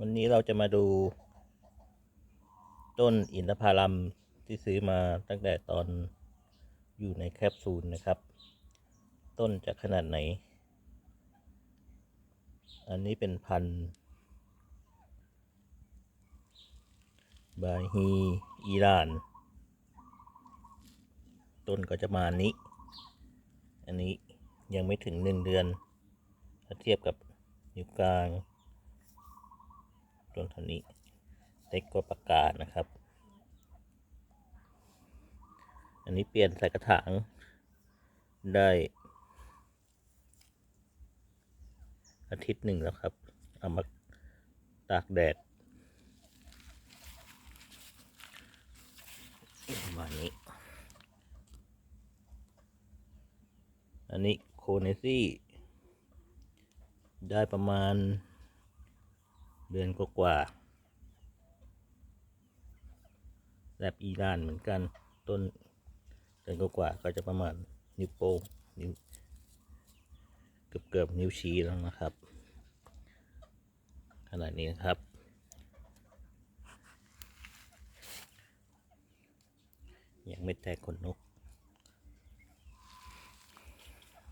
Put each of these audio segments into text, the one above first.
วันนี้เราจะมาดู ต้นอินทผลัมที่ซื้อมาตั้งแต่ตอนอยู่ในแคปซูลนะครับ ต้นจะขนาดไหน อันนี้เป็นพันธุ์บาฮีอีราน ต้นก็จะมานี้ อันนี้ยังไม่ถึงหนึ่งเดือนถ้าเทียบกับนิ้วกลาง ต้นเท่านี้เล็กกว่าปากกานะครับ อันนี้เปลี่ยนใส่กระถางได้อาทิตย์หนึ่งแล้วครับ เอามาตากแดดประมาณนี้ อันนี้โคเนซี่ ได้ประมาณ เดือนกว่าแลบอีรานเหมือนกัน ต้นเดือนกว่าก็จะประมาณนิ้วโป้งนิ้วเกือบเกือบนิ้วชี้แล้วนะครับ ขนาดนี้นะครับ ยังไม่แตกขนนก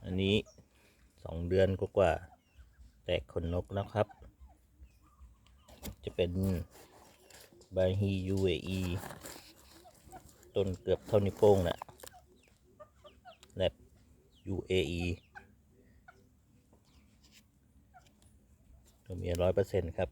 อันนี้สองเดือนกว่าแตกขนนกแล้วครับ จะเป็นบาฮียูเอีต้นเกือบเท่านิ้วโป้งแหละแลบ UAE ตัวเมียร้อยเปอร์เซ็นต์ครับ